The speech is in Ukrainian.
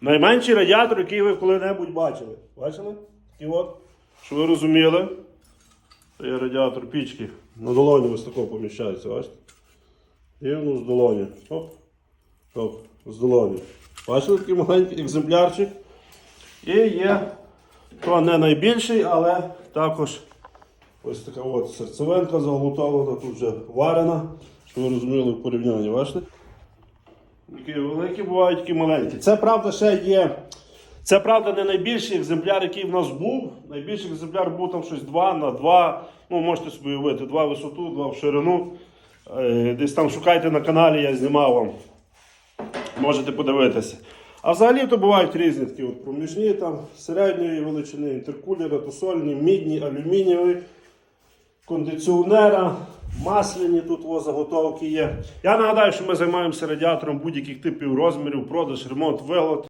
Найменший радіатор, який ви коли-небудь бачили. Бачили? Такий от. Що ви розуміли? Це є радіатор пічки. На долоні ось тако поміщається, бачите? І ну, з долоні. Оп. Оп. З долоні. Бачили такий маленький екземплярчик? І є то не найбільший, але також ось така от серцевинка заготовлена, тут вже варена. Щоб ви розуміли в порівнянні, бачите? Такі великі бувають, такі маленькі. Це правда ще є. Це правда не найбільший екземпляр, який в нас був. Найбільший екземпляр був там щось 2 на 2. Ну, можете собі уявити, 2 в висоту, 2 в ширину. Е, Десь там шукайте на каналі, я знімав вам. Можете подивитися. А взагалі то бувають різні такі от проміжні, там середньої величини, інтеркулери, тусольні, мідні, алюмінієві, кондиціонера, масляні тут о, заготовки є. Я нагадаю, що ми займаємося радіатором будь-яких типів розмірів, продаж, ремонт, вилот.